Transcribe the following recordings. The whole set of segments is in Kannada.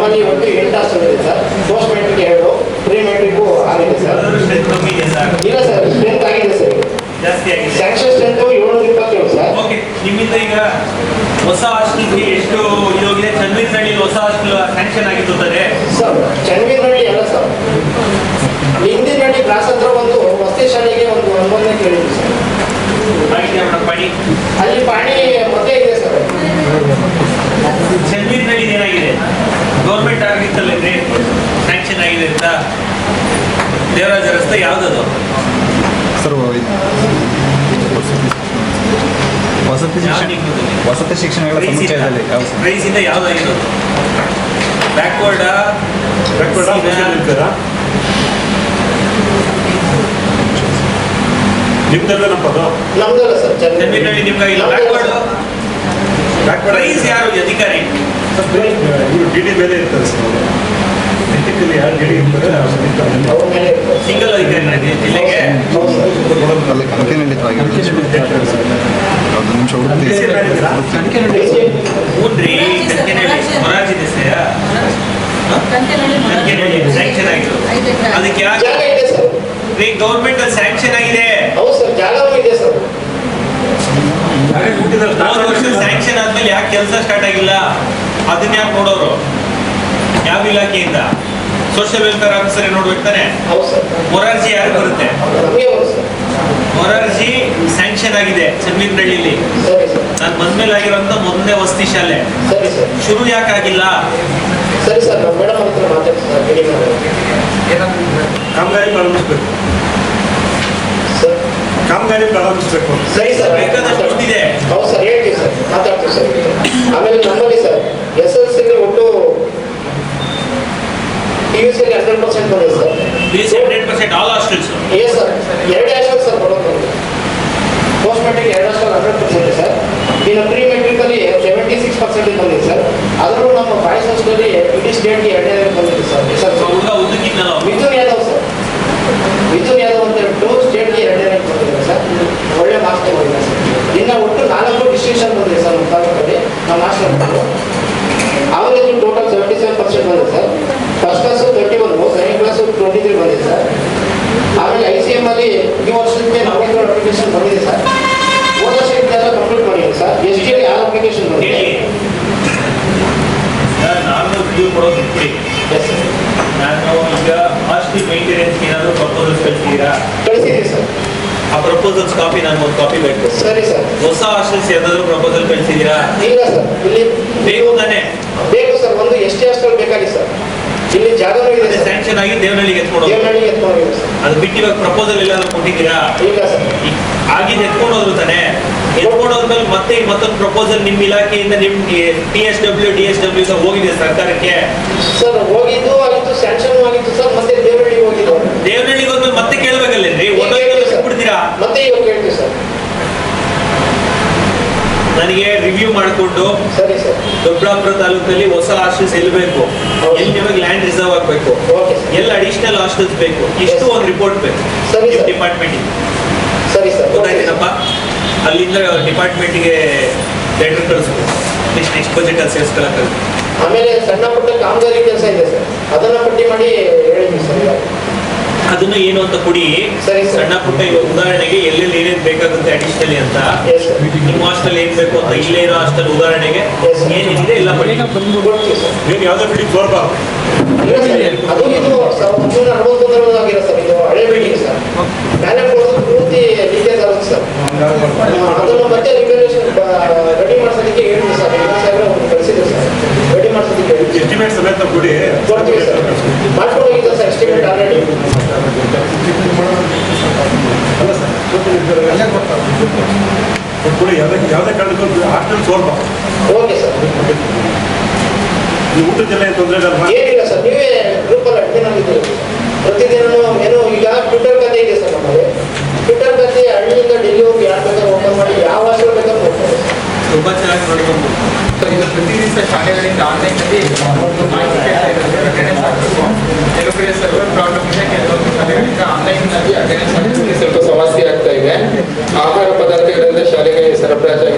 ನಮ್ಮಲ್ಲಿ ಒಂದು ಎಂಟು ಹಾಸ್ಟೆಲ್ ಇದೆ ಸರ್. ಪೋಸ್ಟ್ ಮೆಟ್ರಿಕ್ ಎರಡು ಪ್ರೀ ಮೆಟ್ರಿಕ್ ಆಗಿದೆ ಸರ್. ಇಲ್ಲ ಸರ್ ಸ್ಟ್ರೆಂತ್ ಆಗಿದೆ ಸರ್. ಸ್ಯಾಂಕ್ಷನ್ ಸ್ಟ್ರೆಂತ್ ಏಳ್ನೂರ ಇಪ್ಪತ್ತೇಳು ಸರ್. ಓಕೆ ನಿಮ್ಮಿಂದ ಈಗ ಹೊಸ ಹಾಸ್ಟೆಲ್ಗೆ ಎಷ್ಟು ಇದಾಗಿದೆ? ಚಂದ್ರನಹಳ್ಳಿ ಹೊಸ ಹಾಸ್ಟೆಲ್ ಸ್ಯಾಂಕ್ಷನ್ ಆಗಿತ್ತು ಸರ್. ಚನ್ನವೀರಹಳ್ಳಿ ಅಲ್ಲ ಸರ್. ಹಿಂದಿನಹಳ್ಳಿ ಕ್ಲಾಸ್ ಹತ್ರ ಒಂದು ವಸತಿ ಶಾಲೆಗೆ ಒಂದು ಒಂದೊಂದನೇ ಕೇಳಿದ್ವಿ ಸರ್. ಅಲ್ಲಿ ಪಾಣಿ ಮೊದಲೇ ಇದೆ ಸರ್ ಚಂದ್ರನಹಳ್ಳಿ ಏನಾಗಿದೆ ಗೌರ್ಮೆಂಟ್ ಆಗಿತ್ತಲ್ಲೇ ಸ್ಯಾಂಕ್ಷನ್ ಆಗಿದೆ ಅಂತ ದೇವರಾಜ ರಸ್ತೆ ಯಾವುದದು? ಸರ್ ವಸತಿ ಶಿಕ್ಷಣ? ವಸತಿ ಶಿಕ್ಷಣಗಳ ಸಮುಚ್ಚಯದಲ್ಲಿ ಬ್ಯಾಕ್ವರ್ಡ್ ನಿಮ್ದಲ್ಲ ನಮ್ಮದು ನಮ್ದಲ್ಲ ಸರ್ ನಿಮ್ಗೆ ಇಲ್ಲ ಬ್ಯಾಕ್ವರ್ಡ್ ಪ್ರೈಸ್ ಯಾರು ಅಧಿಕಾರಿ? ಡಿ ಡಿ ಮೇಲೆ ಇರ್ತಾರೆ ಸರ್ ಇರ್ತದೆ. ಸಿಂಗಲ್ ಅಧಿಕಾರಿ ನನಗೆ ಜಿಲ್ಲೆಗೆ ಅಲ್ಲಿ ಕಂಕೇನಹಳ್ಳಿತವಾಗಿದೆ ಒಂದು ನಿಮಿಷ ಹುಡುಕ್ತಿ ಹ್ಞೂನ್ರಿ ಕಂಕೆನಹಳ್ಳಿ ಮೊರಾರ್ಜಿ ದೇಸಾಯ ಕಂಕೆನಹಳ್ಳಿ ಸ್ಯಾಂಕ್ಷನ್ ಆಗಿತ್ತು ಅದಕ್ಕೆ ಯಾಕೆ ಗೌರ್ಮೆಂಟ್ ಅಲ್ಲಿ ಸ್ಯಾಂಕ್ಷನ್ ಆಗಿದೆ ಹೌದು ಸರ್ ಜಾಗವೂ ಇದೆ ಸರ್ ವರ್ಷ ಸ್ಯಾಂಕ್ಷನ್ ಆದ್ಮೇಲೆ ಯಾಕೆ ಕೆಲಸ ಸ್ಟಾರ್ಟ್ ಆಗಿಲ್ಲ ಅದನ್ನ ಯಾಕೆ ನೋಡೋರು ಯಾವ ಇಲಾಖೆಯಿಂದ ಸೋಷಿಯಲ್ ವೆಲ್ಫೇರ್ ಆಫೀಸರ್ ನೋಡ್ಬೇಕು ತಾನೆ? ಹೌದು ಸರ್. ಮೊರಾರ್ಜಿ ಯಾರು ಬರುತ್ತೆ? ನಮಗೆ ಮೊರಾರ್ಜಿ ಸ್ಯಾಂಕ್ಷನ್ ಆಗಿದೆ ಸರಿ ಸರ್. ನಾನು ಬಂದ್ಮೇಲೆ ಆಗಿರುವಂತ ಮೊದಲನೇ ವಸ್ತಿ ಶಾಲೆ. ಸರಿ ಸರ್. ಶುರು ಯಾಕಾಗಿಲ್ಲ? ಸರಿ ಸರ್ ಮೇಡಮ್ ಹತ್ರ ಕಾಮಗಾರಿ ಪ್ರಾರಂಭಿಸ್ಬೇಕು. ಸರ್. ಕಾಮಗಾರಿ ಪ್ರಾರಂಭಿಸ್ಬೇಕು. ಸರಿ ಸರ್ ಬೇಕಾದಷ್ಟು ಇದೆ ಹೌದು ಸರ್ ಹೇಳ್ತೀವಿ ಸರ್ ಮಾತಾಡ್ತೀವಿ ಸರ್. ಆಮೇಲೆ 10% money, sir. We receive 10% all hostels. Yes, ಈ ವರ್ಷಕ್ಕೆ ನಮಗೆ ಅಪ್ಲಿಕೇಶನ್ ಬಂದಿದೆ ಸರ್? ಹೋದ ವರ್ಷಕ್ಕೆಲ್ಲ ಕಂಪ್ಲೀಟ್ ಮಾಡಿದೆ ಸರ್? ಎಸ್ ಟಿ ಯಾವ ಅಪ್ಲಿಕೇಶನ್ ಬಂದಿದೆ? ಹೇಳಿ. ನಾನು ರಿವ್ಯೂ ಕೊಡೋದು ಬಿಡಿ ಎಸ್ ಸರ್ ನಾನು ಈಗ ಹಾಸ್ಟೆಲ್ ಮೇಂಟೆನೆನ್ಸ್ ಏನಾದರೂ ಪ್ರಪೋಸಲ್ಸ್ ಕಳಿಸಿದ್ದೀರಾ ಕಳಿಸಿದ್ದೀವಿ ಸರ್ ಆ ಪ್ರಪೋಸಲ್ಸ್ ಕಾಪಿ ನಾನು ಒಂದು ಕಾಪಿ ಬೇಕು. ಸರಿ ಸರ್ ಹೊಸ ಹಾಸ್ಟೆಲ್ಸ್ ಏನಾದರೂ ಪ್ರಪೋಸಲ್ ಕಳಿಸಿದ್ದೀರಾ ಇಲ್ಲ ಸರ್ ಇಲ್ಲಿ ಬೇಕು ತಾನೆ? ಬೇಕು ಸರ್ ಒಂದು ಎಸ್ ಟಿ ಹಾಸ್ಟೆಲ್ ಬೇಕಾಗಿದೆ ಸರ್ ಇಲ್ಲಿ ಜಾಗನೂ ಇದೆ ಸ್ಯಾಂಕ್ಷನ್ ಆಗಿ ದೇವನಹಳ್ಳಿಗೆ ಎತ್ಕೊಂಡು ದೇವನಹಳ್ಳಿ ಎತ್ಕೊಂಡಿದೆ ಸರ್. ಅದು ಬಿಟ್ಟು ಇವಾಗ ಪ್ರಪೋಸಲ್ ಎಲ್ಲಾದ್ರೂ ಕೊಟ್ಟಿದ್ದೀರಾ ಇಲ್ಲ ಸರ್. ಆಗಿದ್ದು ಎತ್ಕೊಂಡು ಹೋದ್ರು ತಾನೆ? ಎತ್ಕೊಂಡು ಹೋದ್ಮೇಲೆ ಮತ್ತೆ ಮತ್ತೊಂದು ಪ್ರಪೋಸಲ್ ನಿಮ್ಮ ಇಲಾಖೆಯಿಂದ ನಿಮ್ T S W D S W ಹೋಗಿದೆ ಸರ್ಕಾರಕ್ಕೆ. ಸರ್ ಹೋಗಿದ್ದು ಆಗಿತ್ತು ಸ್ಯಾಂಕ್ಷನ್ ಆಗಿತ್ತು ಸರ್ ಮತ್ತೆ ದೇವನಹಳ್ಳಿ ಹೋಗಿದ್ದು. ದೇವನಹಳ್ಳಿಗೆ ಹೋದ್ಮೇಲೆ ಮತ್ತೆ ಕೇಳ್ಬೇಕಲ್ಲೇನ್ರಿ? ಒಂದೊಂದು ಬಿಡ್ತೀರಾ. ಮತ್ತೆ ಇವಾಗ ಕೇಳ್ತೀವಿ ಸರ್. ನನಗೆ ರಿವ್ಯೂ ಮಾಡಿಕೊಂಡು ಸರಿ ಸರ್. ದೊಡ್ಡಬಳ್ಳಾಪುರ ತಾಲೂಕಲ್ಲಿ ಹೊಸ ಹಾಸ್ಟೆಲ್ಸ್ ಎಲ್ಲಿ ಬೇಕು. ಎಲ್ಲಿ ನಿಮಗೆ ಲ್ಯಾಂಡ್ ರಿಸರ್ವ್ ಆಗಬೇಕು? ಓಕೆ ಎಲ್ಲ ಅಡಿಷನಲ್ ಹಾಸ್ಟೆಲ್ಸ್ ಬೇಕು? ಇಷ್ಟು ಒಂದು ರಿಪೋರ್ಟ್ ಬೇಕು. ಸರಿ ಸರ್. ಡಿಪಾರ್ಟ್ಮೆಂಟ್ ಸರಿ ಸರ್. ಗೊತ್ತಾಯ್ತೇನಪ್ಪ? ಅಲ್ಲಿಂದ ಡಿಪಾರ್ಟ್ಮೆಂಟ್ಗೆ ಲೆಟರ್ ಕಳಿಸ್ಬೇಕು. ನೆಕ್ಸ್ಟ್ ನೆಕ್ಸ್ಟ್ ಬಜೆಟ್ ಅಲ್ಲಿ ಸೇರಿಸ್ಕೊಳಕ್ಕೆ ಆಮೇಲೆ ಸಣ್ಣ ಪುಟ್ಟ ಕಾಮಗಾರಿ ಕೆಲಸ ಇದೆ ಸರ್. ಅದನ್ನ ಪಟ್ಟಿ ಮಾಡಿ. ಅದನ್ನು ಏನು ಅಂತ ಕೊಡಿ. ಸರಿ ಸಣ್ಣ ಪುಟ್ಟ ಇವಾಗ ಉದಾಹರಣೆಗೆ ಎಲ್ಲೆಲ್ಲಿ ಏನೇನ್ ಬೇಕಾಗುತ್ತೆ ಅಡಿಷನಲಿ ಅಂತ. ನಿಮ್ಮ ಹಾಸ್ಟೆಲ್ ಏನ್ ಬೇಕು ಅಂತ ಇಲ್ಲೇ ಇರೋ ಹಾಸ್ಟೆಲ್ ಉದಾಹರಣೆಗೆ. ಏನಿದೆ ಎಲ್ಲ ಕೊಡ್ತೀವಿ ಸರ್ ನೀವು ಯಾವುದೇ ಬಿಲ್ಡಿಂಗ್ ತೋರ್ಬಾರ್ದು ಅದು ಇದು ಅರವತ್ತೊಂದರಲ್ಲಿ ಆಗಿರೋ ಸರ್ ಇದು ಹಳೆ ಬಿಲ್ಡಿಂಗ್ ಸರ್ ಪೂರ್ತಿ ಡೀಟೇಲ್ಸ್ ಆಗುತ್ತೆ ಸರ್ ಅದನ್ನು ಮತ್ತೆ ರಿಪೇರೇಷನ್ ರೆಡಿ ಮಾಡ್ಸೋದಕ್ಕೆ ಹೇಳಿದ್ವಿ ಸರ್ ಎಲ್ಲ ಸಾವಿರ ಕಳಿಸಿದ್ವಿ ಸರ್ ರೆಡಿ ಮಾಡ್ಸೋದಕ್ಕೆ ಹೇಳಿದ್ವಿ ಎಸ್ಟಿಮೇಟ್ ಸಮೇತ ಕೊಡಿ ಕೊಡ್ತೀವಿ ಸರ್ ಮಾಡ್ಕೊಂಡು ಹೋಗಿದ್ದೆ ಸರ್ ಎಸ್ಟಿಮೇಟ್ ಆಲ್ರೆಡಿ ಅಲ್ಲ ಸರ್ ಕೊಡಿ ಯಾವುದೇ ಕಾರಣಕ್ಕೂ ಹಾಸ್ಟೆಲ್ ತೋರ್ಬಾರ್ದು ಓಕೆ ಸರ್. ಈ ಊಟದ್ದೆಲ್ಲ ಏನು ತೊಂದರೆ ಏನಿಲ್ಲ ಸರ್. ನೀವೇ ಗ್ರೂಪಲ್ಲಿ ಅಡ್ಮಿನ್ ಆಗಿದ್ದೀರಿ ಪ್ರತಿದಿನ ಏನು ಈಗ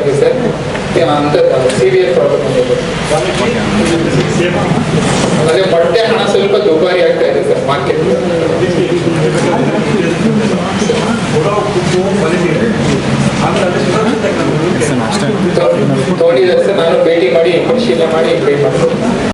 ಸರಬರಾಜು ಆಗಿದೆ ಸರ್ ಅಂತ ಸಿವಿಯರ್ ಪ್ರಾಬ್ಲಮ್ ಇದೆ ಸೇಮ್ ಮತ್ತೆ ಹಣ ಸ್ವಲ್ಪ ದುಬಾರಿ ಆಗ್ತಾ ಇದೆ ಸರ್ ಮಾರ್ಕೆಟ್ ಕೊಡೋ ಕುಕ್ಕು ಕ್ವಾಲಿಟಿ ಇದೆ ಆಮೇಲೆ ಅಲ್ಲಿ ಸುರಕ್ಷತೆ ಅಷ್ಟೇ ನೋಡಿದ್ರೆ ಸರ್ ನಾನು ಭೇಟಿ ಮಾಡಿ ಪರಿಶೀಲನೆ ಮಾಡಿ ಪೇ ಮಾಡ್ತೀನಿ